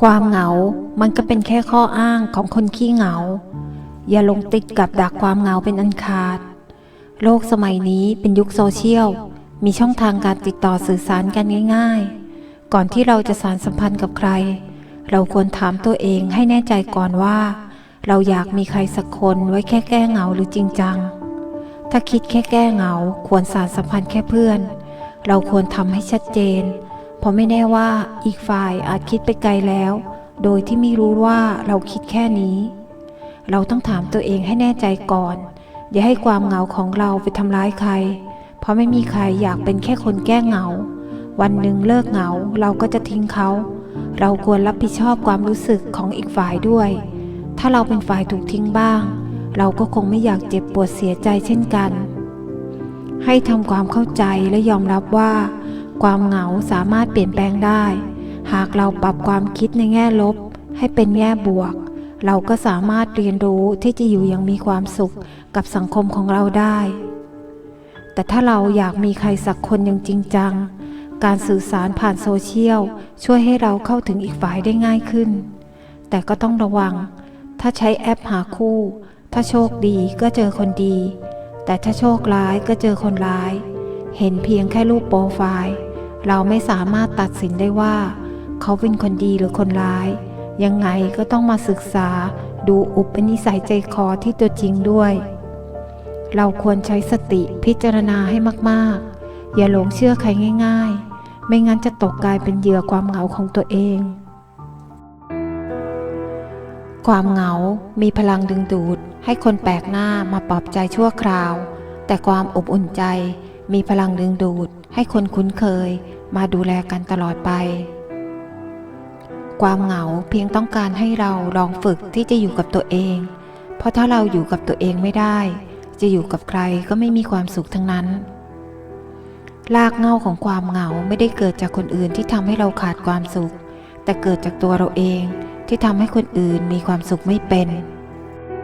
ความเหงา มันก็เป็นแค่ข้ออ้างของคนขี้เหงา อย่าลงติดกับดักความเหงาเป็นอันขาด โลกสมัยนี้เป็นยุคโซเชียล มีช่องทางการติดต่อสื่อสารกันง่าย ๆ ก่อนที่เราจะสารสัมพันธ์กับใคร เราควรถามตัวเองให้แน่ใจก่อนว่า เราอยากมีใครสักคนไว้แค่แก้เหงาหรือจริงจัง ถ้าคิดแค่แก้เหงา ควรสารสัมพันธ์แค่เพื่อน เราควรทำให้ชัดเจน เพราะไม่แน่ว่าอีกฝ่ายอาจคิดไปไกลแล้ว โดยที่ไม่รู้ว่าเราคิดแค่นี้ เราต้องถามตัวเองให้แน่ใจก่อน อย่าให้ความเหงาของเราไปทำร้ายใคร เพราะไม่มีใครอยากเป็นแค่คนแก้เหงา วันหนึ่งเลิกเหงาเราก็จะทิ้งเขา เราควรรับผิดชอบความรู้สึกของอีกฝ่ายด้วย ถ้าเราเป็นฝ่ายถูกทิ้งบ้าง เราก็คงไม่อยากเจ็บปวดเสียใจเช่นกัน ให้ทำความเข้าใจและยอมรับว่า ความเหงาสามารถเปลี่ยนแปลงได้ หากเราปรับความคิดในแง่ลบ ให้เป็นแง่บวก เราก็สามารถเรียนรู้ที่จะอยู่อย่างมีความสุขกับสังคมของเราได้ แต่ถ้าเราอยากมีใครสักคนอย่างจริงจัง การสื่อสารผ่านโซเชียลช่วยให้เราเข้าถึงอีกฝ่ายได้ง่ายขึ้น แต่ก็ต้องระวัง ถ้าใช้แอปหาคู่ ถ้าโชคดีก็เจอคนดี แต่ถ้าโชคร้ายก็เจอคนร้าย เห็นเพียงแค่รูปโปรไฟล์ เราไม่สามารถตัดสินได้ว่า เขาเป็นคนดีหรือคนร้าย ยังไงก็ต้องมาศึกษาดูอุปนิสัยใจคอที่ตัวจริงด้วย เราควรใช้สติพิจารณาให้มาก ๆ อย่าหลงเชื่อใครง่าย ๆ ไม่งั้นจะตกกลายเป็นเหยื่อความเหงาของตัวเอง ความเหงา มีพลังดึงดูด ให้คนแปลกหน้ามาปลอบใจชั่วคราว แต่ความอบอุ่นใจมีพลังดึงดูดให้คนคุ้นเคย มาดูแลกันตลอดไป ความเหงาเพียงต้องการให้เราลองฝึกที่จะอยู่กับตัวเอง เพราะถ้าเราอยู่กับตัวเองไม่ได้ จะอยู่กับใครก็ไม่มีความสุขทั้งนั้นรากเงาของความเหงาไม่ได้เกิดจากคนอื่นที่ทำให้เราขาดความสุข แต่เกิดจากตัวเราเองที่ทำให้คนอื่นมีความสุขไม่เป็น